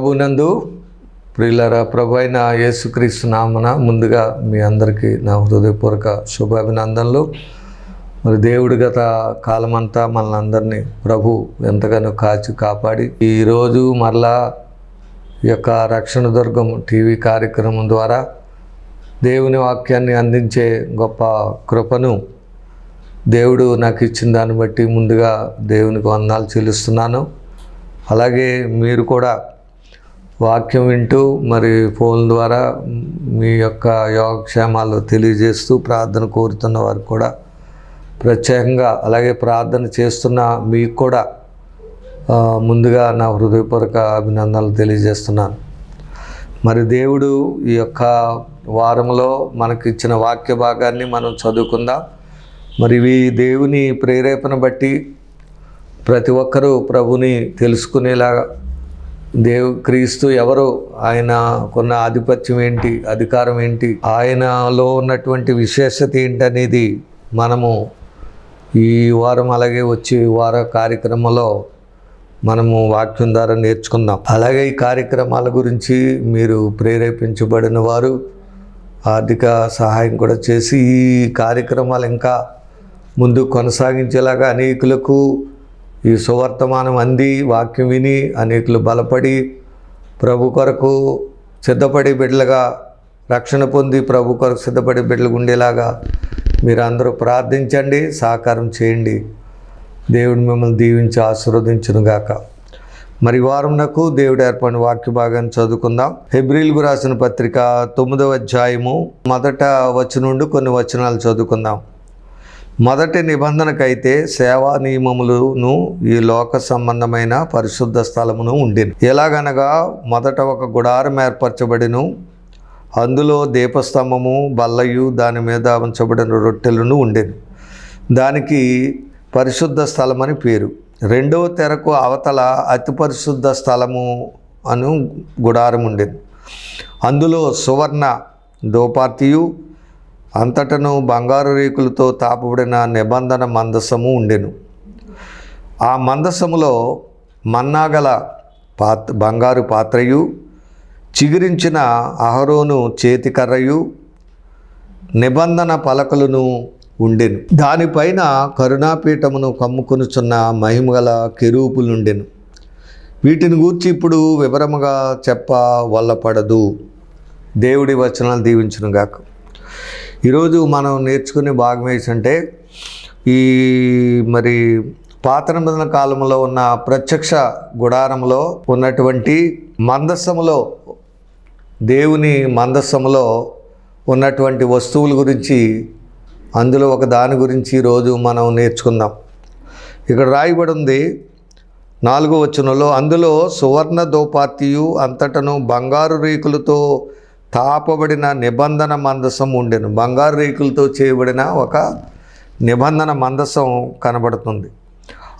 ప్రభునందు ప్రియులరా ప్రభు అయిన యేసుక్రీస్తు నామన ముందుగా మీ అందరికీ నా హృదయపూర్వక శుభాభినందనలు. మరి దేవుడు గత కాలమంతా మనల్ని అందరినీ ప్రభు ఎంతగానో కాచి కాపాడి ఈరోజు మరలా ఈ యొక్క రక్షణ దుర్గం టీవీ కార్యక్రమం ద్వారా దేవుని వాక్యాన్ని అందించే గొప్ప కృపను దేవుడు నాకు ఇచ్చిన దాన్ని బట్టి ముందుగా దేవునికి వందనాలు చెల్లిస్తున్నాను. అలాగే మీరు కూడా వాక్యం వింటూ మరి ఫోన్ ద్వారా మీ యొక్క యోగక్షేమాలు తెలియజేస్తూ ప్రార్థన కోరుతున్న వారు కూడా ప్రత్యేకంగా అలాగే ప్రార్థన చేస్తున్న మీకు కూడా ముందుగా నా హృదయపూర్వక అభినందనలు తెలియజేస్తున్నాను. మరి దేవుడు ఈ యొక్క వారంలో మనకి ఇచ్చిన వాక్య భాగాన్ని మనం చదువుకుందాం. మరి ఇవి దేవుని ప్రేరేపణ బట్టి ప్రతి ఒక్కరూ ప్రభుని తెలుసుకునేలాగా దేవు క్రీస్తు ఎవరు? ఆయన కొన్న ఆధిపత్యం ఏంటి? అధికారం ఏంటి? ఆయనలో ఉన్నటువంటి విశేషత ఏంటనేది మనము ఈ వారం అలాగే వచ్చే వార కార్యక్రమంలో మనము వాక్యం ద్వారా నేర్చుకుందాం. అలాగే ఈ కార్యక్రమాల గురించి మీరు ప్రేరేపించబడిన వారు ఆర్థిక సహాయం కూడా చేసి ఈ కార్యక్రమాలు ఇంకా ముందు కొనసాగించేలాగా అనేకులకు ఈ సువర్తమానం అంది వాక్యం విని అనేకులు బలపడి ప్రభు కొరకు సిద్ధపడి బిడ్డలుగా రక్షణ పొంది ప్రభు కొరకు సిద్ధపడి బిడ్డలు ఉండేలాగా మీరు అందరూ ప్రార్థించండి సహకారం చేయండి. దేవుడు మిమ్మల్ని దీవించి ఆశీర్వదించునుగాక మరి వారం నాకు దేవుడు ఏర్పడిన వాక్య భాగాన్ని చదువుకుందాం. హెబ్రిల్కు రాసిన పత్రిక తొమ్మిదవ అధ్యాయము మొదట వచ్చిన నుండి కొన్ని వచనాలు చదువుకుందాం. మొదటి నిబంధనకైతే సేవా నియమములను ఈ లోక సంబంధమైన పరిశుద్ధ స్థలమును ఉండేది ఎలాగనగా మొదట ఒక గుడారం ఏర్పరచబడిను. అందులో దీపస్తంభము బల్లయు దాని మీద ఉంచబడిన రొట్టెలను ఉండేది దానికి పరిశుద్ధ స్థలం అని పేరు. రెండవ తెరకు అవతల అతి పరిశుద్ధ స్థలము అను గుడారం ఉండేది అందులో సువర్ణ దోపార్తియు అంతటను బంగారు రేకులతో తాపబడిన నిబంధన మందసము ఉండెను. ఆ మందసములో మన్నాగల పాత్ర బంగారు పాత్రయు చిగురించిన అహరోను చేతికర్రయు నిబంధన పలకలను ఉండెను. దానిపైన కరుణాపీఠమును కమ్ముకొనుచున్న మహిమగల కెరూపులుండెను వీటిని గూర్చి ఇప్పుడు వివరముగా చెప్ప వల్లపడదు దేవుడి వచనాలు దీవించునుగాక. గాక ఈరోజు మనం నేర్చుకునే భాగం ఏంటంటే ఈ మరి పాత నిబంధన కాలంలో ఉన్న ప్రత్యక్ష గుడారంలో ఉన్నటువంటి మందస్సములో దేవుని మందస్సములో ఉన్నటువంటి వస్తువుల గురించి అందులో ఒక దాని గురించి ఈరోజు మనం నేర్చుకుందాం. ఇక్కడ రాయబడి ఉంది నాలుగో వచనంలో అందులో సువర్ణ దోపార్తియు అంతటను బంగారు రేకులతో తాపబడిన నిబంధన మందసం ఉండెను. బంగారు రేకులతో చేయబడిన ఒక నిబంధన మందసం కనబడుతుంది.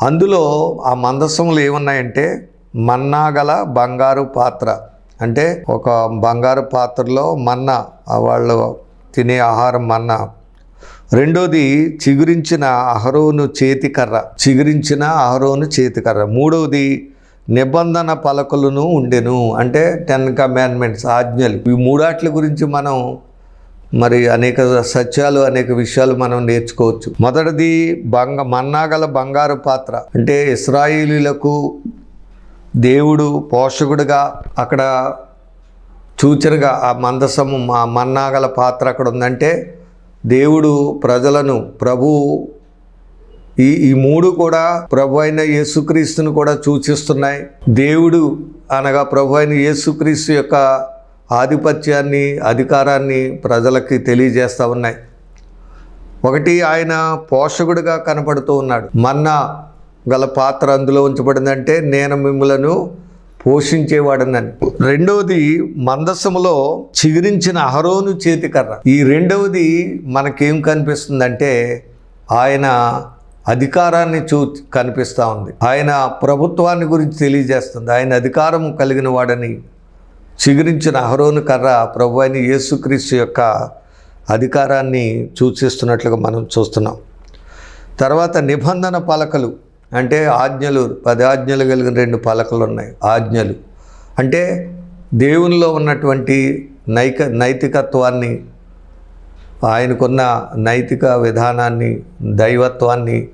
అందులో ఆ మందసంలో ఏమున్నాయంటే మన్నాగల బంగారు పాత్ర. అంటే ఒక బంగారు పాత్రలో మన్నా వాళ్ళు తినే ఆహారం మన్నా. రెండోది చిగురించిన అహరోను చేతికర్ర. చిగురించిన అహరోను చేతికర్ర. మూడవది నిబంధన పలకలను ఉండెను. అంటే టెన్ కమాండ్మెంట్స్ ఆజ్ఞలు. ఈ మూడాట్ల గురించి మనం మరి అనేక సత్యాలు అనేక విషయాలు మనం నేర్చుకోవచ్చు. మొదటిది బంగ మన్నాగల బంగారు పాత్ర. అంటే ఇస్రాయిలీలకు దేవుడు పోషకుడుగా అక్కడ సూచనగా ఆ మందసము మా మన్నాగల పాత్ర అక్కడ ఉందంటే దేవుడు ప్రజలను ప్రభు ఈ ఈ మూడు కూడా ప్రభు అయిన యేసుక్రీస్తుని కూడా సూచిస్తున్నాయి. దేవుడు అనగా ప్రభు అయిన యేసుక్రీస్తు యొక్క ఆధిపత్యాన్ని అధికారాన్ని ప్రజలకి తెలియజేస్తూ ఉన్నాయి. ఒకటి ఆయన పోషకుడిగా కనపడుతూ ఉన్నాడు. మన్నా గల పాత్ర అందులో ఉంచబడిందంటే నేను మిమ్మలను పోషించేవాడనని. రెండవది మందసములో చిగురించిన అహరోను చేతికర్ర ఈ రెండవది మనకేం కనిపిస్తుందంటే ఆయన అధికారాన్ని చూ కనిపిస్తూ ఉంది. ఆయన ప్రభుత్వాన్ని గురించి తెలియజేస్తుంది. ఆయన అధికారం కలిగిన వాడని చిగురించిన అహరోను కర్ర ప్రభు అయిన యేసుక్రీస్తు యొక్క అధికారాన్ని సూచిస్తున్నట్లుగా మనం చూస్తున్నాం. తర్వాత నిబంధన పలకలు అంటే ఆజ్ఞలు పది ఆజ్ఞలు కలిగిన రెండు పలకలు ఉన్నాయి. ఆజ్ఞలు అంటే దేవునిలో ఉన్నటువంటి నైక నైతికత్వాన్ని ఆయనకున్న నైతిక విధానాన్ని దైవత్వాన్ని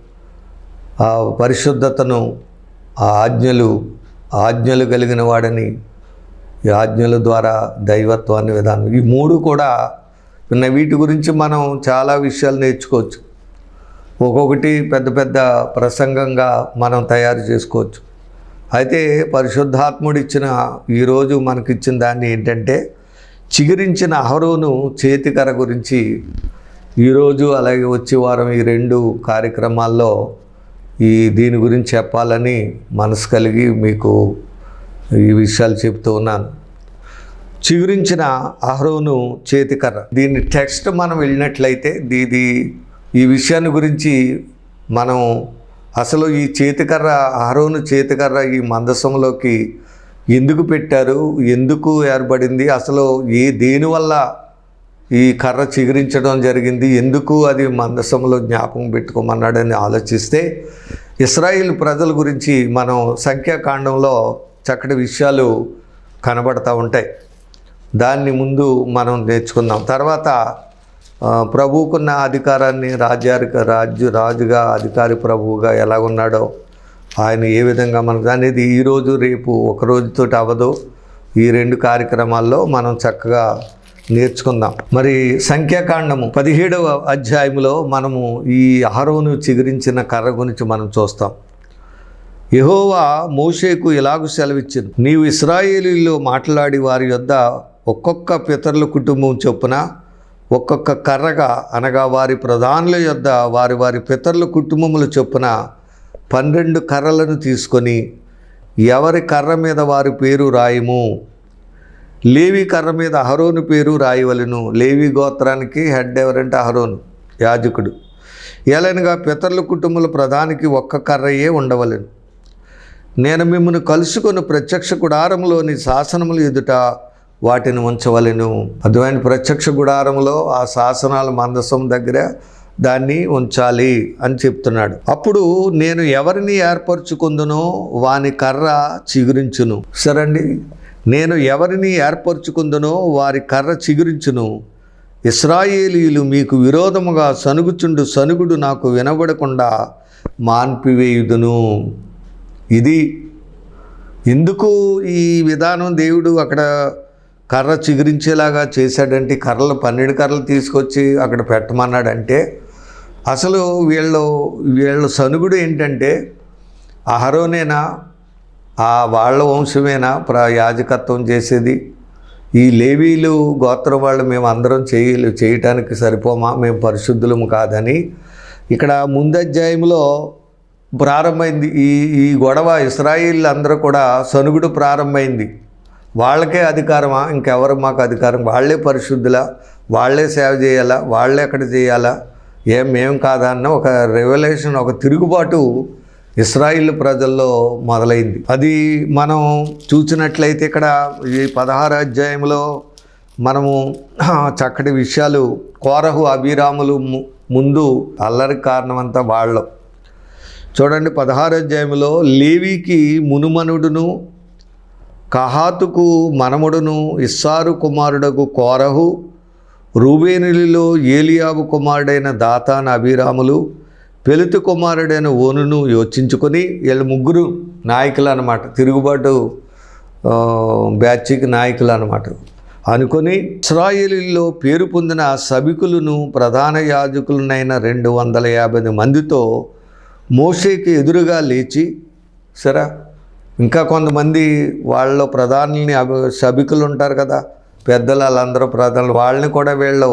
ఆ పరిశుద్ధతను ఆ ఆజ్ఞలు ఆజ్ఞలు కలిగిన వాడని ఈ ఆజ్ఞల ద్వారా దైవత్వాన్ని విధానం. ఈ మూడు కూడా ఉన్న వీటి గురించి మనం చాలా విషయాలు నేర్చుకోవచ్చు. ఒక్కొక్కటి పెద్ద పెద్ద ప్రసంగంగా మనం తయారు చేసుకోవచ్చు. అయితే పరిశుద్ధాత్ముడు ఇచ్చిన ఈరోజు మనకిచ్చిన దాన్ని ఏంటంటే చిగురించిన అహరోను చేతికర గురించి ఈరోజు అలాగే వచ్చే వారం ఈ రెండు కార్యక్రమాల్లో ఈ దీని గురించి చెప్పాలని మనసు కలిగి మీకు ఈ విషయాలు చెప్తూ ఉన్నాను. చిగురించిన అహరోను చేతికర్ర. దీని టెక్స్ట్ మనం వెళ్ళినట్లయితే దీది ఈ విషయాన్ని గురించి మనం అసలు ఈ చేతికర్ర అహరోను చేతికర్ర ఈ మందసంలోకి ఎందుకు పెట్టారు? ఎందుకు ఏర్పడింది? అసలు ఏ దేనివల్ల ఈ కర్ర చిగురించడం జరిగింది. ఎందుకు అది మందసంలో జ్ఞాపకం పెట్టుకోమన్నాడని ఆలోచిస్తే ఇస్రాయిల్ ప్రజల గురించి మనం సంఖ్యాకాండంలో చక్కటి విషయాలు కనబడతా ఉంటాయి. దాన్ని ముందు మనం నేర్చుకుందాం. తర్వాత ప్రభువుకున్న అధికారాన్ని రాజ్యారిక రాజు రాజుగా అధికారి ప్రభువుగా ఎలా ఉన్నాడో ఆయన ఏ విధంగా మనకు అనేది ఈరోజు రేపు ఒక రోజుతోటి అవ్వదు. ఈ రెండు కార్యక్రమాల్లో మనం చక్కగా నేర్చుకుందాం. మరి సంఖ్యాకాండము పదిహేడవ అధ్యాయంలో మనము ఈ అహరోను చిగురించిన కర్ర గురించి మనం చూస్తాం. యహోవా మోషేకు ఇలాగు సెలవిచ్చింది నీవు ఇస్రాయేలీలో మాట్లాడి వారి యొద్ద ఒక్కొక్క పితరుల కుటుంబం చొప్పున ఒక్కొక్క కర్రగా అనగా వారి ప్రధానుల యొద్ద వారి వారి పితరుల కుటుంబముల చొప్పున పన్నెండు కర్రలను తీసుకొని ఎవరి కర్ర మీద వారి పేరు రాయము? లేవి కర్ర మీద అహరోను పేరు రాయవలెను. లేవి గోత్రానికి హెడ్ ఎవరంటే అహరోను యాజకుడు. ఎలానగా పితరుల కుటుంబంలో ప్రధానికి ఒక్క కర్రయే ఉండవలెను. నేను మిమ్మల్ని కలుసుకొని ప్రత్యక్ష గుడారంలోని శాసనములు ఎదుట వాటిని ఉంచవలెను. అర్థమైన ప్రత్యక్ష గుడారంలో ఆ శాసనాల మందసం దగ్గర దాన్ని ఉంచాలి అని చెప్తున్నాడు. అప్పుడు నేను ఎవరిని ఏర్పరచుకుందునో వాని కర్ర చిగురించును. సరే అండి నేను ఎవరిని ఏర్పరచుకుందనో వారి కర్ర చిగురించును. ఇస్రాయేలీలు మీకు విరోధముగా సనుగుచుండు సనుగుడు నాకు వినబడకుండా మాన్పివేయుదును. ఇది ఎందుకు ఈ విధానం? దేవుడు అక్కడ కర్ర చిగురించేలాగా చేశాడంటే కర్రలు పన్నెండు కర్రలు తీసుకొచ్చి అక్కడ పెట్టమన్నాడంటే అసలు వీళ్ళు వీళ్ళ సనుగుడు ఏంటంటే అహరోనేనా ఆ వాళ్ళ వంశమేనా ప్ర యాజకత్వం చేసేది? ఈ లేవీలు గోత్రం వాళ్ళు మేము అందరం చేయ చేయటానికి సరిపోమా? మేము పరిశుద్ధులము కాదని. ఇక్కడ ముందధ్యాయంలో ప్రారంభమైంది. ఈ ఈ గొడవ ఇస్రాయిల్ అందరూ కూడా సనుగుడు ప్రారంభమైంది. వాళ్ళకే అధికారమా? ఇంకెవరు మాకు అధికారం? వాళ్ళే పరిశుద్ధులా? వాళ్ళే సేవ చేయాలా? వాళ్ళే ఎక్కడ చేయాలా? ఏం మేం కాదా అన్న ఒక రెవల్యూషన్ ఒక తిరుగుబాటు ఇస్రాయిల్ ప్రజల్లో మొదలైంది. అది మనం చూసినట్లయితే ఇక్కడ ఈ పదహారు అధ్యాయంలో మనము చక్కటి విషయాలు కోరహు అభిరాములు ము- ముందు అల్లరి కారణమంతా వాళ్ళు. చూడండి పదహారు అధ్యాయంలో లేవికి మునుమనుడును కహాతుకు మనముడును ఇస్సారు కుమారుడకు కోరహు రూబేనులిలో ఏలియాబు కుమారుడైన దాతాన్ అభిరాములు పెలుతు కుమారుడైన ఓనును యోచించుకొని వీళ్ళ ముగ్గురు నాయకులు అనమాట తిరుగుబాటు బ్యాచ్కి నాయకులు అనమాట అనుకొని ఇస్రాయేలీలో పేరు పొందిన సభికులను ప్రధాన యాజకులనైన రెండు వందల యాభై మందితో మోషేకి ఎదురుగా లేచి సరే ఇంకా కొంతమంది వాళ్ళ ప్రధానుల్ని అభి సభికులు ఉంటారు కదా పెద్దలు వాళ్ళందరూ ప్రధానులు వాళ్ళని కూడా వీళ్ళు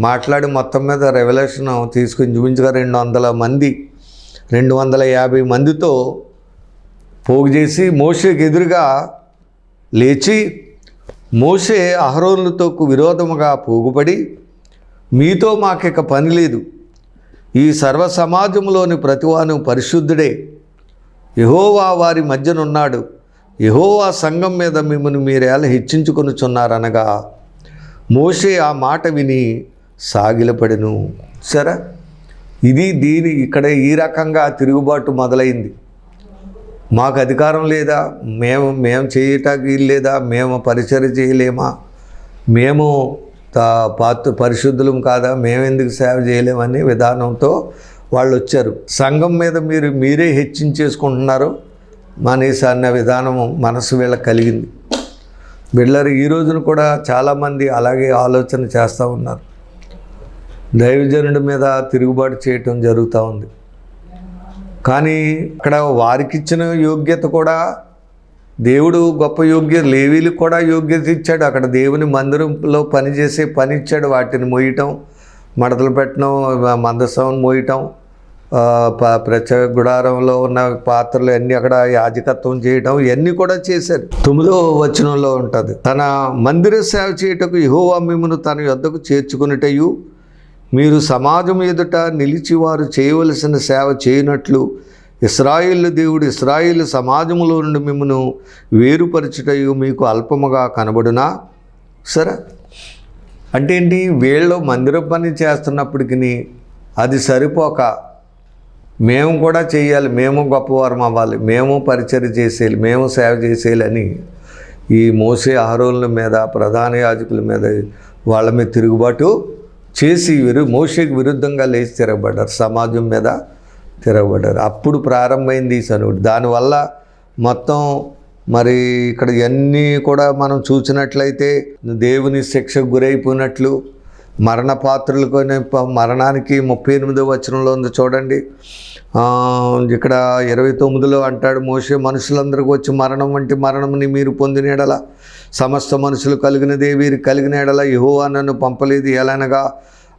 మాట్లాడి మొత్తం మీద రెవల్యూషన్ తీసుకుని చూపించగా రెండు వందల మంది రెండు వందల యాభై మందితో పోగు చేసి మోషేకి ఎదురుగా లేచి మోషే అహరోన్లతో విరోధముగా పోగుపడి మీతో మాకిక పని లేదు. ఈ సర్వ సమాజంలోని ప్రతివాను పరిశుద్ధుడే. యహోవా వారి మధ్యనున్నాడు. యహోవా సంఘం మీద మిమ్మల్ని మీరేలా హెచ్చించుకొనుచున్నారనగా మోషే ఆ మాట విని సాగిలపడెను. సరే? ఇది దీని ఇక్కడ ఈ రకంగా తిరుగుబాటు మొదలైంది. మాకు అధికారం లేదా? మేము మేము చేయటానికి లేదా? మేము పరిచయం చేయలేమా? మేము పాత్ర పరిశుద్ధులం కాదా? మేము ఎందుకు సేవ చేయలేమని విధానంతో వాళ్ళు వచ్చారు. సంఘం మీద మీరు మీరే హెచ్చించేసుకుంటున్నారు. మానేసి అన్న విధానం మనసు వీళ్ళకి కలిగింది. బిళ్ళరు ఈ రోజున కూడా చాలామంది అలాగే ఆలోచన చేస్తూ ఉన్నారు. దైవజనుడి మీద తిరుగుబాటు చేయటం జరుగుతూ ఉంది. కానీ అక్కడ వారికిచ్చిన యోగ్యత కూడా దేవుడు గొప్ప యోగ్యత లేవీలకు కూడా యోగ్యత ఇచ్చాడు. అక్కడ దేవుని మందిరంలో పనిచేసే పని ఇచ్చాడు. వాటిని మోయటం మడతలు పెట్టడం మందసం మోయటం ప- ప్రత్యేక గుడారంలో ఉన్న పాత్రలు అన్నీ అక్కడ యాజకత్వం చేయటం ఇవన్నీ కూడా చేశారు. తొమ్మిదో వచనంలో ఉంటుంది. తన మందిర సేవ చేయుటకు యహోవా మిమ్మను తన యొద్దకు చేర్చుకునిటయు మీరు సమాజం ఎదుట నిలిచి వారు చేయవలసిన సేవ చేయనట్లు ఇస్రాయిల్ దేవుడు ఇస్రాయిల్ సమాజంలో నుండి మిమ్మను వేరుపరచుటయు మీకు అల్పముగా కనబడునా? సరే. అంటే ఏంటి వీళ్ళు మందిర పని చేస్తున్నప్పటికీ అది సరిపోక మేము కూడా చేయాలి. మేము గొప్పవారం అవ్వాలి. మేము పరిచయం చేసేయాలి. మేము సేవ చేసేయాలి అని ఈ మోసే ఆరోళ్ళ మీద ప్రధాన యాజకుల మీద వాళ్ళ మీద తిరుగుబాటు చేసి విరు మోషకి విరుద్ధంగా లేచి తిరగబడ్డారు సమాజం మీద తిరగబడ్డారు అప్పుడు ప్రారంభమైంది ఈ సనుడు దానివల్ల మొత్తం మరి ఇక్కడ ఇవన్నీ కూడా మనం చూసినట్లయితే దేవుని శిక్షకు గురైపోయినట్లు మరణ పాత్రలు మరణానికి ముప్పై ఎనిమిదో వచనంలో ఉంది చూడండి. ఇక్కడ ఇరవై తొమ్మిదిలో అంటాడు మోసే మనుషులందరికీ వచ్చి మరణం వంటి మరణంని మీరు పొందినడలా. సమస్త మనుషులు కలిగినదే వీరు కలిగిన ఎడల యహోవా నన్ను పంపలేదు. ఎలానగా?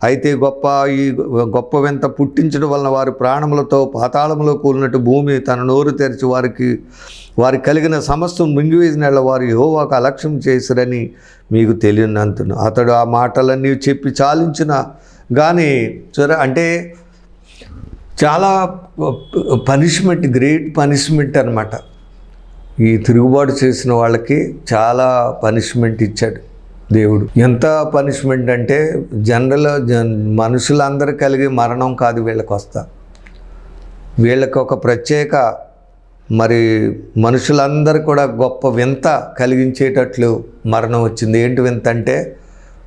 అయితే గొప్ప ఈ గొప్ప వెంత పుట్టించడం వలన వారి ప్రాణములతో పాతాళములో కూలినట్టు భూమి తన నోరు తెరిచి వారికి వారి కలిగిన సమస్తం మింగివేసినట్ల వారు యహోవాకు అలక్ష్యం చేసిరని మీకు తెలియనంతును అతడు ఆ మాటలన్నీ చెప్పి చాలించిన కానీ చూర అంటే చాలా పనిష్మెంట్ గ్రేట్ పనిష్మెంట్ అనమాట ఈ తిరుగుబాటు చేసిన వాళ్ళకి చాలా పనిష్మెంట్ ఇచ్చాడు దేవుడు. ఎంత పనిష్మెంట్ అంటే జనరల్ జన్ మనుషులందరూ కలిగి మరణం కాదు వీళ్ళకి వస్తా. వీళ్ళకి ఒక ప్రత్యేక మరి మనుషులందరూ కూడా గొప్ప వింత కలిగించేటట్లు మరణం వచ్చింది. ఏంటి వింత అంటే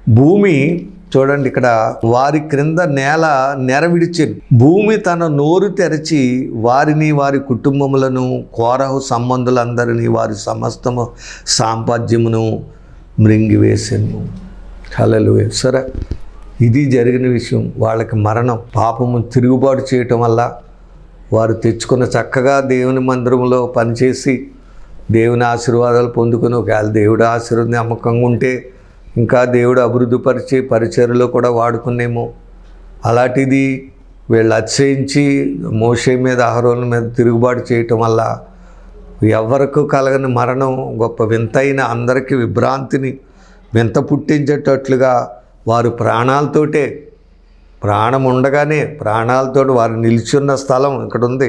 భూమి చూడండి ఇక్కడ వారి క్రింద నేల నెరవిడిచింది భూమి తన నోరు తెరచి వారిని వారి కుటుంబములను కోరహు సంబంధులందరినీ వారి సమస్తము సాంపాద్యమును మృంగివేసాను. కలలు సరే ఇది జరిగిన విషయం. వాళ్ళకి మరణం పాపము తిరుగుబాటు చేయటం వల్ల వారు తెచ్చుకున్న చక్కగా దేవుని మందిరంలో పనిచేసి దేవుని ఆశీర్వాదాలు పొందుకుని ఒకవేళ దేవుడు ఆశీర్వాదం నమ్మకంగా ఉంటే ఇంకా దేవుడు అభివృద్ధిపరిచి పరిచయలో కూడా వాడుకునేమో. అలాంటిది వీళ్ళు అత్యయించి మోసే మీద ఆహారం మీద తిరుగుబాటు చేయటం వల్ల ఎవరికి కలగని మరణం గొప్ప వింతైన అందరికీ విభ్రాంతిని వింత పుట్టించేటట్లుగా వారు ప్రాణాలతోటే ప్రాణం ఉండగానే ప్రాణాలతో వారు నిలిచున్న స్థలం ఇక్కడ ఉంది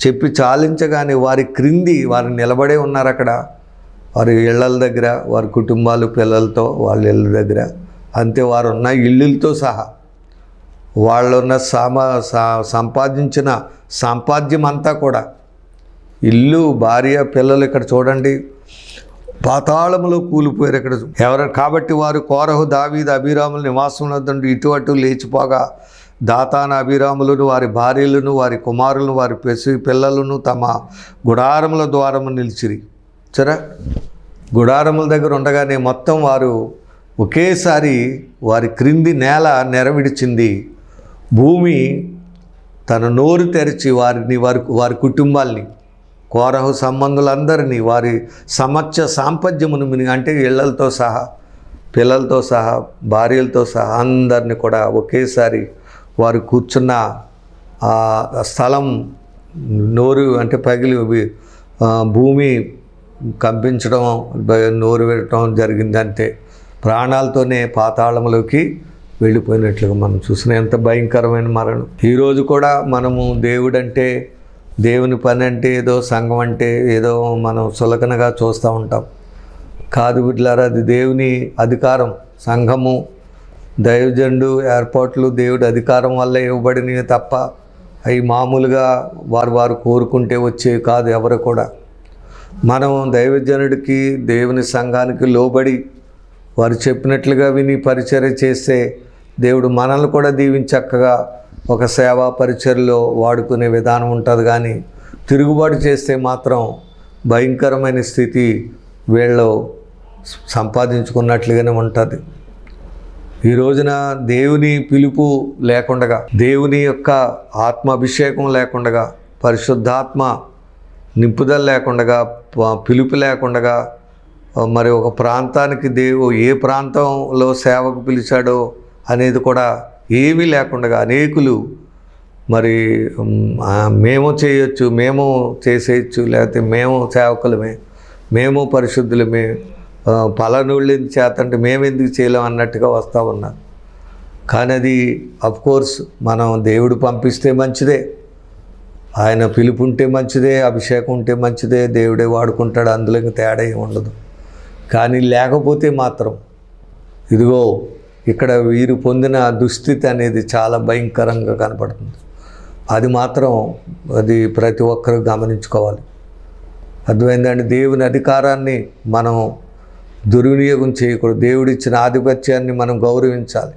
చెప్పి చాలించగానే వారి క్రింది వారు నిలబడే ఉన్నారు అక్కడ. వారి ఇళ్ళల దగ్గర వారి కుటుంబాలు పిల్లలతో వాళ్ళ ఇళ్ళ దగ్గర. అంతే వారు ఉన్న ఇళ్ళతో సహా వాళ్ళున్న సామా సా- సంపాదించిన సంపాద్యం అంతా కూడా. ఇల్లు భార్య పిల్లలు ఇక్కడ చూడండి. పాతాళములో కూలిపోయారు ఇక్కడ. ఎవరు? కాబట్టి వారు కోరహు దావీద్ అభిరాముల నివాసం వద్దండి ఇటు అటు లేచిపోగా దాతాన అభిరాములను వారి భార్యలను వారి కుమారులను వారి పెసి పిల్లలను తమ గుడారముల ద్వారము నిలిచిరి. చూరా గుడారముల దగ్గర ఉండగానే మొత్తం వారు ఒకేసారి వారి క్రింది నేల నెరవిడిచింది. భూమి తన నోరు తెరిచి వారిని వారి వారి కుటుంబాల్ని కోరహు సంబంధులందరినీ వారి సమత్య సాంపద్యమును మిని అంటే ఇళ్ళతో సహా పిల్లలతో సహా భార్యలతో సహా అందరిని కూడా ఒకేసారి వారు కూర్చున్న ఆ స్థలం నోరు అంటే పగిలి భూమి కంపించడం నోరు పెట్టడం జరిగిందంటే ప్రాణాలతోనే పాతాళంలోకి వెళ్ళిపోయినట్లుగా మనం చూసిన ఎంత భయంకరమైన మరణం. ఈరోజు కూడా మనము దేవుడంటే దేవుని పని అంటే ఏదో సంఘం అంటే ఏదో మనం సులకనగా చూస్తూ ఉంటాం. కాదు బిడ్లారా అది దేవుని అధికారం. సంఘము దైవజండు ఏర్పాట్లు దేవుడి అధికారం వల్ల ఇవ్వబడినవి తప్ప అవి మామూలుగా వారు వారు కోరుకుంటే వచ్చేవి కాదు ఎవరు కూడా. మనం దైవజనుడికి దేవుని సంఘానికి లోబడి వారు చెప్పినట్లుగా విని పరిచర్య చేస్తే దేవుడు మనల్ని కూడా దీవించక్కగా ఒక సేవా పరిచర్లో వాడుకునే విధానం ఉంటుంది. కానీ తిరుగుబాటు చేస్తే మాత్రం భయంకరమైన స్థితి వీళ్ళు సంపాదించుకున్నట్లుగానే ఉంటుంది. ఈ రోజున దేవుని పిలుపు లేకుండగా దేవుని యొక్క ఆత్మాభిషేకం లేకుండగా పరిశుద్ధాత్మ నింపుదల లేకుండా పిలుపు లేకుండా మరి ఒక ప్రాంతానికి దేవు ఏ ప్రాంతంలో సేవకు పిలిచాడో అనేది కూడా ఏమీ లేకుండా అనేకులు మరి మేము చేయొచ్చు మేము చేసేయచ్చు లేకపోతే మేము సేవకులమే మేము పరిశుద్ధులమే ఆ, చేతంటే మేము ఎందుకు చేయలేం అన్నట్టుగా వస్తూ ఉన్నారు. కానీ అది కోర్స్ మనం దేవుడు పంపిస్తే మంచిదే. ఆయన పిలుపు ఉంటే మంచిదే అభిషేకం ఉంటే మంచిదే దేవుడే వాడుకుంటాడు అందులో తేడా ఏమి ఉండదు. కానీ లేకపోతే మాత్రం ఇదిగో ఇక్కడ వీరు పొందిన దుస్థితి అనేది చాలా భయంకరంగా కనపడుతుంది. అది మాత్రం అది ప్రతి ఒక్కరూ గమనించుకోవాలి. అర్థమైందండి? దేవుని అధికారాన్ని మనం దుర్వినియోగం చేయకూడదు. దేవుడిచ్చిన ఆధిపత్యాన్ని మనం గౌరవించాలి.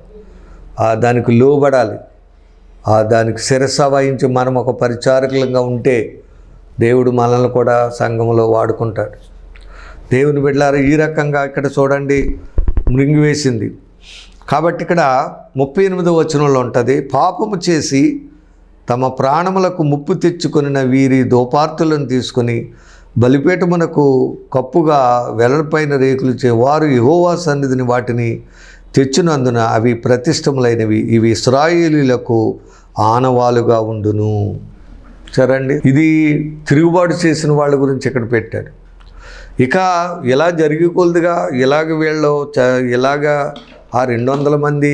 దానికి లోబడాలి. దానికి శిరస్స వహించి మనం ఒక పరిచారకులంగా ఉంటే దేవుడు మనల్ని కూడా సంఘంలో వాడుకుంటాడు. దేవుని బిడ్డలారా ఈ రకంగా ఇక్కడ చూడండి మృంగివేసింది కాబట్టి ఇక్కడ ముప్పై ఎనిమిదో వచనంలో ఉంటుంది పాపము చేసి తమ ప్రాణములకు ముప్పు తెచ్చుకొనిన వీరి దోపార్తులను తీసుకొని బలిపేటమునకు కప్పుగా వెలపైన రేకులు చే వారు యెహోవా సన్నిధిని వాటిని తెచ్చినందున అవి ప్రతిష్టములైనవి. ఇవి ఇస్రాయేలీలకు ఆనవాలుగా ఉండును. సరండి? ఇది తిరుగుబాటు చేసిన వాళ్ళ గురించి ఇక్కడ పెట్టారు. ఇక ఇలా జరిగికొలదుగా ఇలాగ వీళ్ళు చ ఇలాగ ఆ రెండు వందల మంది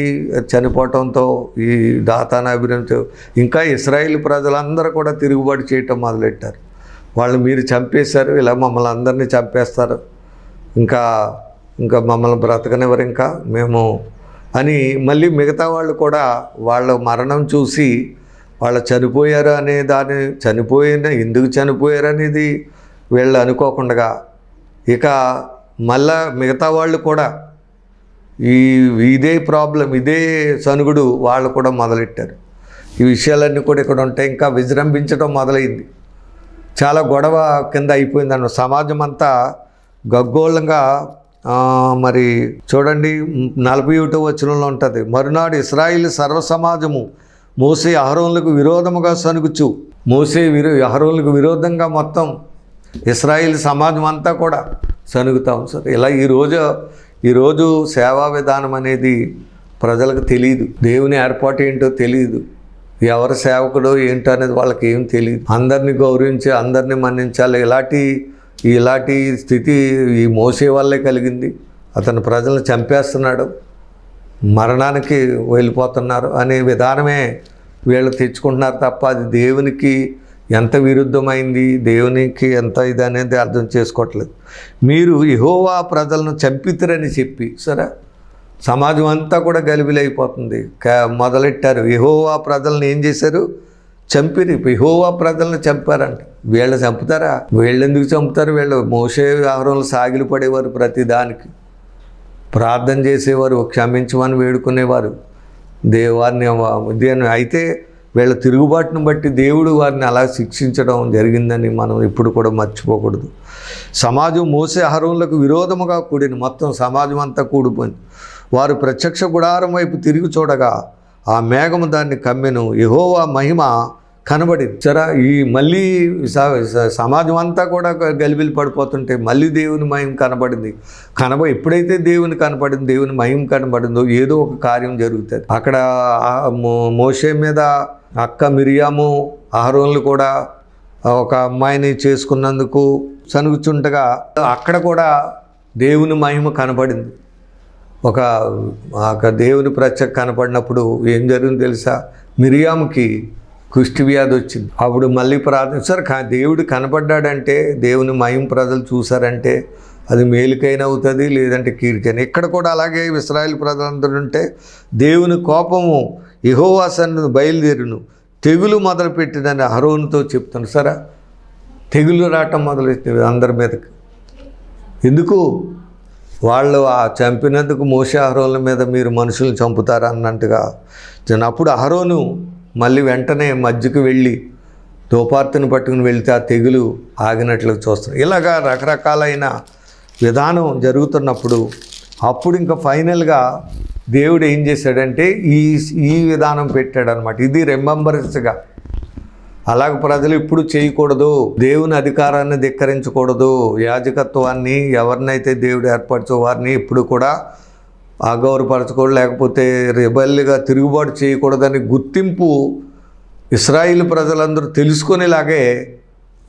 చనిపోవటంతో ఈ దాతాన అభినంతో ఇంకా ఇస్రాయిల్ ప్రజలందరూ కూడా తిరుగుబాటు చేయటం మొదలెట్టారు. వాళ్ళు మీరు చంపేశారు ఇలా మమ్మల్ని అందరినీ చంపేస్తారు. ఇంకా ఇంకా మమ్మల్ని బ్రతకనివ్వరు ఇంకా. మేము అని మళ్ళీ మిగతా వాళ్ళు కూడా వాళ్ళ మరణం చూసి వాళ్ళు చనిపోయారు అనే దాన్ని చనిపోయిన ఎందుకు చనిపోయారు అనేది వీళ్ళు అనుకోకుండా ఇక మళ్ళా మిగతా వాళ్ళు కూడా ఈ ఇదే ప్రాబ్లం ఇదే సనుగుడు వాళ్ళు కూడా మొదలెట్టారు. ఈ విషయాలన్నీ కూడా ఇక్కడ ఉంటాయి. ఇంకా విజృంభించడం మొదలైంది. చాలా గొడవ కింద అయిపోయింది అన్న సమాజం అంతా గగ్గోళంగా మరి చూడండి నలభై ఒకటో వచనంలో ఉంటుంది మరునాడు ఇస్రాయిల్ సర్వ సమాజము మోసే అహరోన్లకు విరోధముగా సనుగుచు మోసే విరో అహరోన్లకు విరోధంగా మొత్తం ఇస్రాయిల్ సమాజం అంతా కూడా సనుగుతాం సార్ ఇలా ఈరోజు ఈరోజు సేవా విధానం అనేది ప్రజలకు తెలియదు దేవుని ఏర్పాటు ఏంటో తెలియదు ఎవరు సేవకుడో ఏంటో అనేది వాళ్ళకి ఏం తెలియదు అందరినీ గౌరవించి అందరినీ మన్నించాలి. ఇలాంటి ఇలాంటి స్థితి ఈ మోసే వల్లే కలిగింది. అతను ప్రజలను చంపేస్తున్నాడు. మరణానికి వెళ్ళిపోతున్నారు అనే విధానమే వీళ్ళు తెచ్చుకుంటున్నారు తప్ప అది దేవునికి ఎంత విరుద్ధమైంది దేవునికి ఎంత ఇది అనేది అర్థం చేసుకోవట్లేదు. మీరు ఇహోవా ప్రజలను చంపితురని చెప్పి సరే? సమాజం అంతా కూడా గలిబిలైపోతుంది. క- మొదలెట్టారు. ఇహోవా ప్రజలను ఏం చేశారు? చంపిరి. యెహోవా ప్రజలను చంపారంట. వీళ్ళు చంపుతారా? వీళ్ళు ఎందుకు చంపుతారు వీళ్ళు? మోసే వ్యవహారంలో సాగిలు పడేవారు ప్రతి దానికి. ప్రార్థన చేసేవారు క్షమించమని వేడుకునేవారు. దేవారిని దేని అయితే వీళ్ళ తిరుగుబాటును బట్టి దేవుడు వారిని అలా శిక్షించడం జరిగిందని మనం ఇప్పుడు కూడా మర్చిపోకూడదు. సమాజం మోసే హరంలకు విరోధముగా కూడిన మొత్తం సమాజం అంతా కూడిపోయింది వారు ప్రత్యక్ష గుడారం వైపు తిరిగి చూడగా ఆ మేఘము దాన్ని కమ్మెను. యహోవా మహిమ కనబడింది. సరే ఈ మళ్ళీ స- సమాజం అంతా కూడా గలిబిలి పడిపోతుంటే మళ్ళీ దేవుని మహిమ కనబడింది. కనబ ఎప్పుడైతే దేవుని కనపడింది దేవుని మహిమ కనబడిందో ఏదో ఒక కార్యం జరుగుతుంది. అక్కడ మోసే మోషే మీద అక్క మిరియాము ఆహారంలు కూడా ఒక అమ్మాయిని చేసుకున్నందుకు సనుగుచుండగా అక్కడ కూడా దేవుని మహిమ కనబడింది. ఒక ఒక దేవుని ప్రత్యక్ష కనపడినప్పుడు ఏం జరిగింది తెలుసా? మిరియాముకి కుష్టి వ్యాధి వచ్చింది. అప్పుడు మళ్ళీ ప్రార్థించారు దేవుడు కనపడ్డాడంటే దేవుని మయం ప్రజలు చూసారంటే అది మేలుకైన అవుతుంది లేదంటే కీరికైనా. ఇక్కడ కూడా అలాగే ఇస్రాయేల్ ప్రజలందరూ ఉంటే దేవుని కోపము ఇహోవాసన్ను బయలుదేరును. తెగులు మొదలుపెట్టినని అహరోనుతో చెప్తాను సరే తెగులు రావటం మొదలెట్టింది అందరి మీదకి. ఎందుకు? వాళ్ళు ఆ చంపినందుకు మోసే అహరోన్ల మీద మీరు మనుషులను చంపుతారన్నట్టుగా అప్పుడు అహరోను మళ్ళీ వెంటనే మధ్యకు వెళ్ళి దోపార్తిని పట్టుకుని వెళితే ఆ తెగులు ఆగినట్లు చూస్తాం ఇలాగా రకరకాలైన విధానం జరుగుతున్నప్పుడు అప్పుడు ఇంకా ఫైనల్గా దేవుడు ఏం చేశాడంటే ఈ ఈ విధానం పెట్టాడనమాట. ఇది రిమెంబరెన్స్గా అలాగ ప్రజలు ఇప్పుడు చేయకూడదు దేవుని అధికారాన్ని ధిక్కరించకూడదు యాజకత్వాన్ని ఎవరినైతే దేవుడు ఏర్పరచో వారిని ఇప్పుడు కూడా అగౌరవపరచకూడదు లేకపోతే రిబల్గా తిరుగుబాటు చేయకూడదని గుర్తింపు ఇస్రాయిల్ ప్రజలందరూ తెలుసుకునేలాగే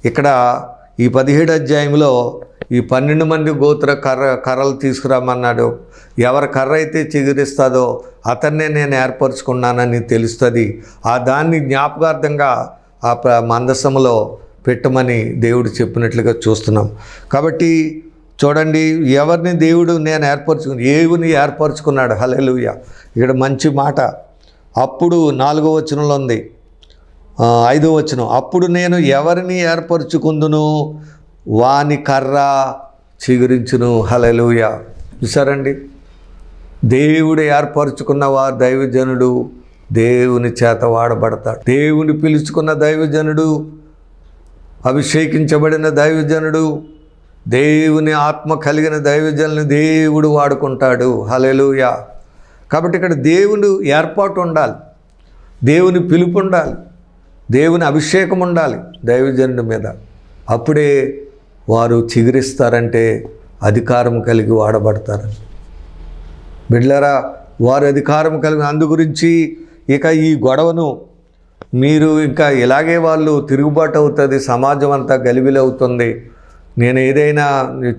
ఇక్కడ ఈ పదిహేడు అధ్యాయంలో ఈ పన్నెండు మంది గోత్ర కర్ర కర్రలు తీసుకురామన్నాడు ఎవరి కర్ర అయితే చిగురిస్తుందో అతన్నే నేను ఏర్పరచుకున్నానని తెలుస్తుంది. ఆ దాన్ని జ్ఞాపకార్థంగా ఆ ప్ర- మందసములో పెట్టమని దేవుడు చెప్పినట్లుగా చూస్తున్నాం. కాబట్టి చూడండి ఎవరిని దేవుడు నేను ఏర్పరచుకుని ఏవుని ఏర్పరచుకున్నాడు. హలెలుయ ఇక్కడ మంచి మాట. అప్పుడు నాలుగో వచనంలో ఉంది. ఐదో వచనం. అప్పుడు నేను ఎవరిని ఏర్పరచుకుందును? వాని కర్ర చిగురించును. హలెలుయ చూసారండి దేవుడు ఏర్పరచుకున్న వారు దైవజనుడు దేవుని చేత వాడబడతాడు. దేవుని పిలుచుకున్న దైవజనుడు అభిషేకించబడిన దైవజనుడు దేవుని ఆత్మ కలిగిన దైవజనుని దేవుడు వాడుకుంటాడు. హలెలుయా కాబట్టి ఇక్కడ దేవుడు ఏర్పాటు ఉండాలి. దేవుని పిలుపు ఉండాలి. దేవుని అభిషేకం ఉండాలి దైవజనుడి మీద. అప్పుడే వారు చిగురిస్తారంటే అధికారం కలిగి వాడబడతారు. బిడ్లరా వారు అధికారం కలిగిన అందు గురించి ఇక ఈ గొడవను మీరు ఇంకా ఇలాగే వాళ్ళు తిరుగుబాటు అవుతుంది సమాజం అంతా గలిబిలవుతుంది. నేను ఏదైనా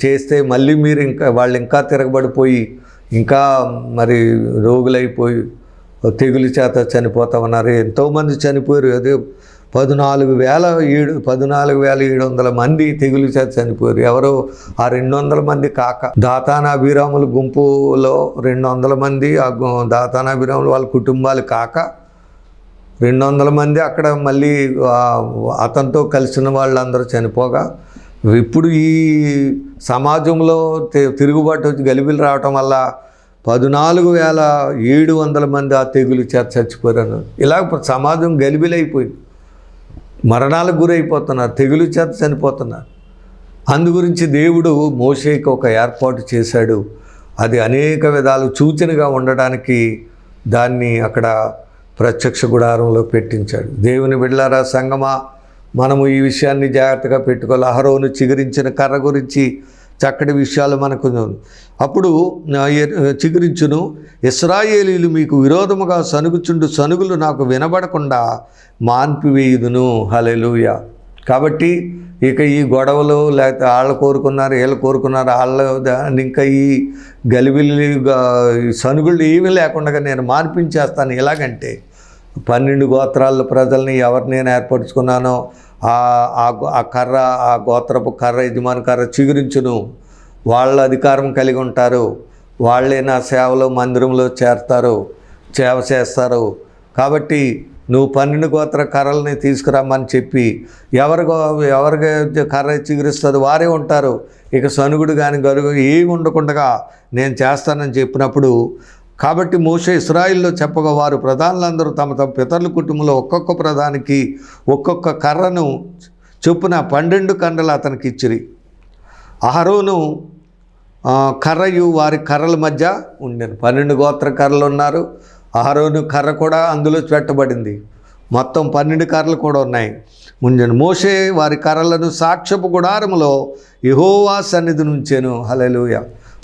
చేస్తే మళ్ళీ మీరు ఇంకా వాళ్ళు ఇంకా తిరగబడిపోయి ఇంకా మరి రోగులైపోయి తెగులు చేత చనిపోతా ఉన్నారు. ఎంతోమంది చనిపోయారు. అదే పద్నాలుగు వేల ఏడు పద్నాలుగు వేల ఏడు వందల మంది తెగులు చేత చనిపోయారు. ఎవరో ఆ రెండు వందల మంది కాక దాతానాభిరాముల గుంపులో రెండు వందల మంది ఆ గు- దాతానాభిరాములు వాళ్ళ కుటుంబాలు కాక రెండు వందల మంది అక్కడ మళ్ళీ అతనితో కలిసిన వాళ్ళందరూ చనిపోగా ఇప్పుడు ఈ సమాజంలో తి- తిరుగుబాటు వచ్చి గలిబిలు రావటం వల్ల పద్నాలుగు వేల ఏడు వందల మంది ఆ తెగులు చేత చచ్చిపోయారు ఇలా సమాజం గలిబిలైపోయింది. మరణాలకు గురైపోతున్నారు తెగులు చేత చనిపోతున్నారు. అందు గురించి దేవుడు మోషేకి ఒక ఏర్పాటు చేశాడు. అది అనేక విధాలు సూచనగా ఉండడానికి దాన్ని అక్కడ ప్రత్యక్ష గుడారంలో పెట్టించాడు. దేవుని బిడ్డలారా సంగమా మనము ఈ విషయాన్ని జాగ్రత్తగా పెట్టుకోవాలి. అహరోను చిగురించిన కర్ర గురించి చక్కటి విషయాలు మనకు అప్పుడు చిగురించును ఇస్రాయేలీలు మీకు విరోధముగా సనుగుచుండు సనుగులు నాకు వినబడకుండా మాన్పివేయుదును. హలెలుయ కాబట్టి ఇక ఈ గొడవలు లేకపోతే వాళ్ళు కోరుకున్నారు వీళ్ళు కోరుకున్నారు వాళ్ళ దాన్ని ఇంకా ఈ గలిబిలి సనుగుళ్ళు ఏమీ లేకుండా నేను మార్పించేస్తాను ఎలాగంటే పన్నెండు గోత్రాల ప్రజల్ని ఎవరు నేను ఏర్పరచుకున్నానో ఆ ఆ గో- ఆ కర్ర ఆ గోత్రపు కర్ర యజమాని కర్ర చిగురించును. వాళ్ళ అధికారం కలిగి ఉంటారు. వాళ్ళే నా సేవలో మందిరంలో చేరతారు సేవ చేస్తారు. కాబట్టి నువ్వు పన్నెండు గోత్ర కర్రల్ని తీసుకురమ్మని చెప్పి ఎవరి గో- ఎవరికి కర్ర చిగురిస్తుంది వారే ఉంటారు. ఇక సనుగుడు కానీ గరుగు ఏమి ఉండకుండా నేను చేస్తానని చెప్పినప్పుడు కాబట్టి మోషే ఇస్రాయిల్లో చెప్పగా వారు ప్రధానులందరూ తమ తమ పితరుల కుటుంబంలో ఒక్కొక్క ప్రధానికి ఒక్కొక్క కర్రను చొప్పున పన్నెండు కండలు అతనికి ఇచ్చిరి. అహరోను కర్రయు వారి కర్రల మధ్య ఉండేది పన్నెండు గోత్ర కర్రలు ఉన్నారు. అహరోను కర్ర కూడా అందులో పెట్టబడింది. మొత్తం పన్నెండు కర్రలు కూడా ఉన్నాయి. ముంజను మోషే వారి కర్రలను సాక్ష్యపు గుడారములో ఇహోవా సన్నిధి నుంచేను. హల్లెలూయ.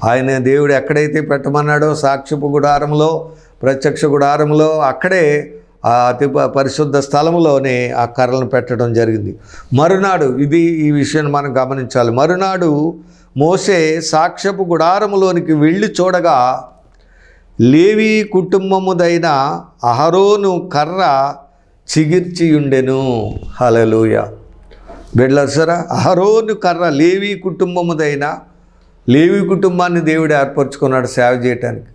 ఆయన దేవుడు ఎక్కడైతే పెట్టమన్నాడో సాక్షిపు గుడారంలో ప్రత్యక్ష గుడారంలో అక్కడే ఆ అతి పరిశుద్ధ స్థలంలోనే ఆ కర్రలను పెట్టడం జరిగింది. మరునాడు ఇది ఈ విషయాన్ని మనం గమనించాలి. మరునాడు మోసే సాక్ష్యపు గుడారములోనికి వెళ్ళి చూడగా లేవి కుటుంబముదైన అహరోను కర్ర చిగిర్చియుండెను హలలుయ బిడ్లసరా అహరోను కర్ర లేవి కుటుంబముదైన లేవి కుటుంబాన్ని దేవుడు ఏర్పరచుకున్నాడు సేవ చేయటానికి.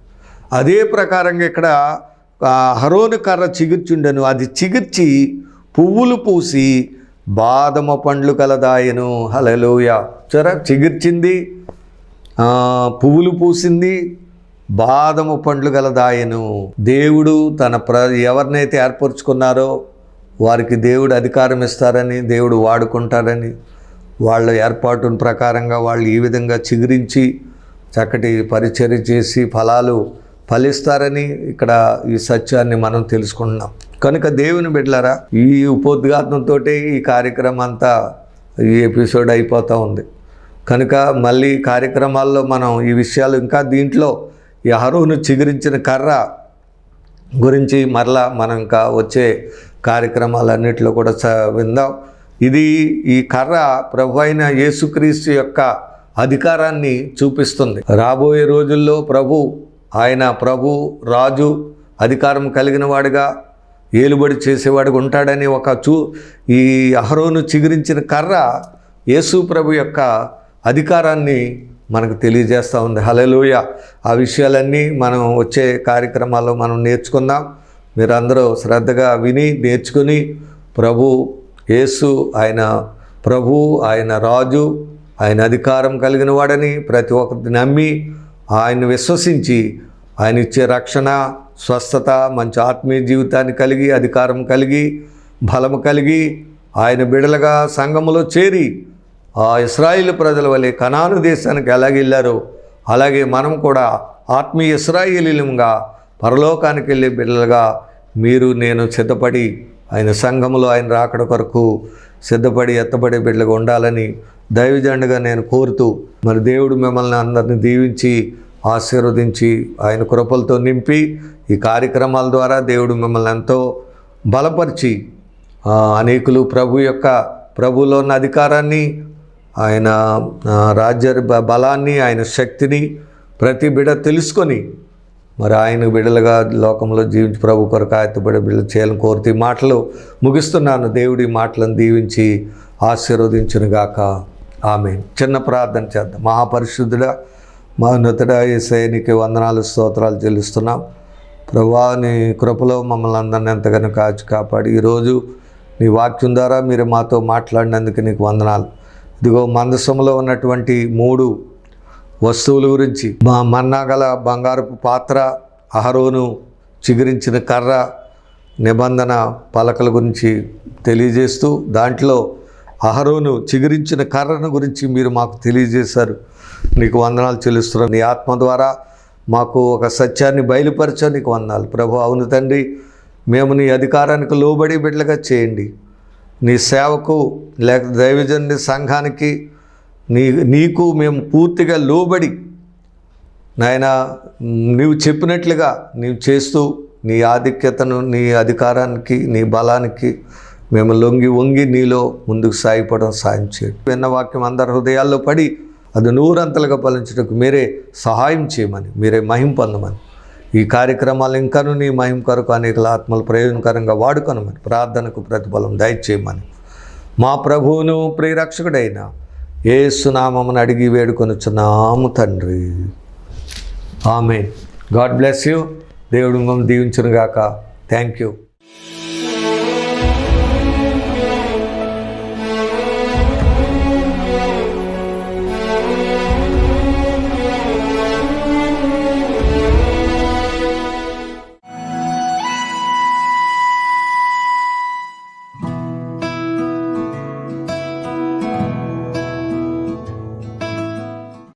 అదే ప్రకారంగా ఇక్కడ హరోని హరోను కర్ర చిగుర్చుండెను. అది చిగుర్చి పువ్వులు పూసి బాదమ పండ్లు కలదాయను. హలలోయ చూరా చిగుర్చింది పువ్వులు పూసింది బాదము పండ్లు గలదాయను దేవుడు తన ప్ర ఎవరినైతే ఏర్పరచుకున్నారో వారికి దేవుడు అధికారం ఇస్తారని దేవుడు వాడుకుంటారని వాళ్ళ ఏర్పాటు ప్రకారంగా వాళ్ళు ఈ విధంగా చిగురించి చక్కటి పరిచర్య చేసి ఫలాలు ఫలిస్తారని ఇక్కడ ఈ సత్యాన్ని మనం తెలుసుకుంటున్నాం. కనుక దేవుని బిడ్డలారా ఈ ఉపోద్ఘాతంతో ఈ కార్యక్రమం అంతా ఈ ఎపిసోడ్ అయిపోతూ ఉంది. కనుక మళ్ళీ కార్యక్రమాల్లో మనం ఈ విషయాలు ఇంకా దీంట్లో ఈ అరువును చిగురించిన కర్ర గురించి మరలా మనం ఇంకా వచ్చే కార్యక్రమాలన్నింటిలో కూడా చ విందాం. ఇది ఈ కర్ర ప్రభు అయిన యేసుక్రీస్తు యొక్క అధికారాన్ని చూపిస్తుంది. రాబోయే రోజుల్లో ప్రభు ఆయన ప్రభు రాజు అధికారం కలిగిన వాడుగా ఏలుబడి చేసేవాడుగా ఉంటాడని ఒక చూ ఈ అహరోను చిగురించిన కర్ర యేసు ప్రభు యొక్క అధికారాన్ని మనకు తెలియజేస్తూ ఉంది. హలలోయ ఆ విషయాలన్నీ మనం వచ్చే కార్యక్రమాల్లో మనం నేర్చుకుందాం. మీరందరూ శ్రద్ధగా విని నేర్చుకుని ప్రభు యేసు ఆయన ప్రభు ఆయన రాజు ఆయన అధికారం కలిగిన వాడని ప్రతి ఒక్కరిని నమ్మి ఆయన విశ్వసించి ఆయన ఇచ్చే రక్షణ స్వస్థత మంచి ఆత్మీయ జీవితాన్ని కలిగి అధికారం కలిగి బలము కలిగి ఆయన బిడలుగా సంఘములో చేరి ఆ ఇస్రాయిల్ ప్రజల వలె కనాను దేశానికి ఎలాగ వెళ్ళారో అలాగే మనం కూడా ఆత్మీయ ఇస్రాయిలీలంగా పరలోకానికి వెళ్ళే బిడ్డలుగా మీరు నేను సిద్ధపడి ఆయన సంఘములో ఆయన రాకడ కొరకు సిద్ధపడి ఎత్తబడే బిడ్డలుగా ఉండాలని దైవజండుగా నేను కోరుతూ మరి దేవుడు మిమ్మల్ని అందరిని దీవించి ఆశీర్వదించి ఆయన కృపలతో నింపి ఈ కార్యక్రమాల ద్వారా దేవుడు మిమ్మల్ని ఎంతో బలపరిచి అనేకులు ప్రభు యొక్క ప్రభులో ఉన్న అధికారాన్ని ఆయన రాజ్య బ- బలాన్ని ఆయన శక్తిని ప్రతి బిడ తెలుసుకొని మరి ఆయన బిడలుగా లోకంలో జీవించి ప్రభు కొరకు ఆయత్తపడే బిడ్డలు చేయాలని కోరుతూ మాటలు ముగిస్తున్నాను. దేవుడి మాటలను దీవించి ఆశీర్వదించునుగాక. ఆమె చిన్న ప్రార్థన చేద్దాం. మహాపరిశుద్ధుడా మా ఏసై నీకు వందనాలు స్తోత్రాలు చెల్లిస్తున్నాం. ప్రభా నీ కృపలో మమ్మల్ని అందరిని ఎంతగానో కాచి కాపాడి ఈరోజు నీ వాక్యం ద్వారా మీరు మాతో మాట్లాడినందుకు నీకు వందనాలు. ఇదిగో మందసంలో ఉన్నటువంటి మూడు వస్తువుల గురించి. మా మన్నాగల బంగారపు పాత్ర అహరోను చిగురించిన కర్ర నిబంధన పలకల గురించి తెలియజేస్తూ దాంట్లో అహరోను చిగురించిన కర్రను గురించి మీరు మాకు తెలియజేశారు. నీకు వందనాలు చెల్లిస్తున్నాను నీ ఆత్మ ద్వారా మాకు ఒక సత్యాన్ని బయలుపరచా నీకు వందనాలు. ప్రభు అవును తండ్రి మేము నీ అధికారానికి లోబడి బిడ్డలుగా చేయండి. నీ సేవకు లేక దైవజన్ని సంఘానికి నీ నీకు మేము పూర్తిగా లోబడి నాయన నీవు చెప్పినట్లుగా నీవు చేస్తూ నీ ఆధిక్యతను నీ అధికారానికి నీ బలానికి మేము లొంగి వంగి నీలో ముందుకు సాగిపోవడం సాయం చేయండి. విన్న వాక్యం అందరి హృదయాల్లో పడి అది నూరంతలుగా ఫలించడానికి మీరే సహాయం చేయమని మీరే మహిం పొందమని ఈ కార్యక్రమాలు ఇంకాను నీ మహిం కొరకు అనేక ఆత్మలు ప్రయోజనకరంగా వాడుకొనమని ప్రార్థనకు ప్రతిఫలం దయచేయమని. మా ప్రభువును ప్రియరక్షకుడైన ఏసునామమును అడిగి వేడుకొనుచున్నాము తండ్రి. ఆమె గాడ్ బ్లెస్ యూ. దేవుడు మమ్మల్ని దీవించునుగాక. Thank you.